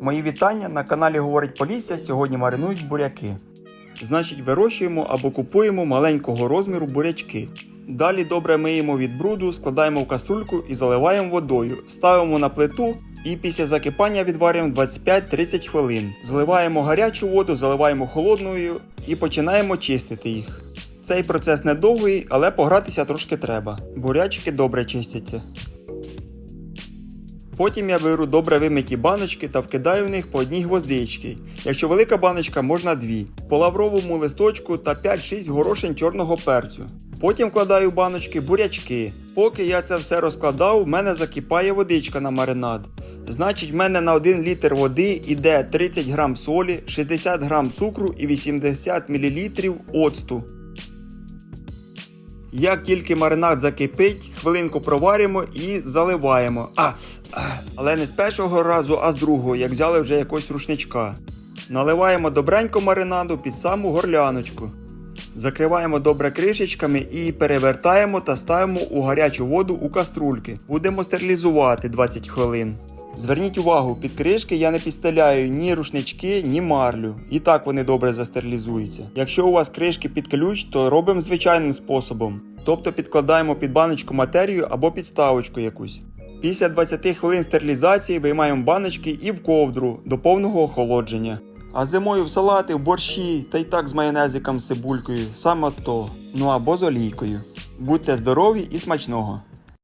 Мої вітання на каналі Говорить Полісся. Сьогодні маринують буряки. Значить, вирощуємо або купуємо маленького розміру бурячки. Далі добре миємо від бруду, складаємо в каструльку і заливаємо водою. Ставимо на плиту і після закипання відварюємо 25-30 хвилин. Зливаємо гарячу воду, заливаємо холодною і починаємо чистити їх. Цей процес недовгий, але погратися трошки треба. Бурячки добре чистяться. Потім я беру добре вимиті баночки та вкидаю в них по одній гвоздичці. Якщо велика баночка, можна дві. По лавровому листочку та 5-6 горошин чорного перцю. Потім вкладаю в баночки бурячки. Поки я це все розкладав, в мене закипає водичка на маринад. Значить, в мене на 1 літр води йде 30 грам солі, 60 грам цукру і 80 мл оцту. Як тільки маринад закипить, хвилинку проваримо і заливаємо. А, але не з першого разу, а з другого, як взяли вже якогось рушничка. Наливаємо добренько маринаду під саму горляночку. Закриваємо добре кришечками і перевертаємо та ставимо у гарячу воду у каструльки. Будемо стерилізувати 20 хвилин. Зверніть увагу, під кришки я не підстеляю ні рушнички, ні марлю. І так вони добре застерилізуються. Якщо у вас кришки під ключ, то робимо звичайним способом. Тобто підкладаємо під баночку матерію або підставочку якусь. Після 20 хвилин стерилізації виймаємо баночки і в ковдру до повного охолодження. А зимою в салати, в борщі та й так з майонезиком з цибулькою, саме то. Ну або з олійкою. Будьте здорові і смачного!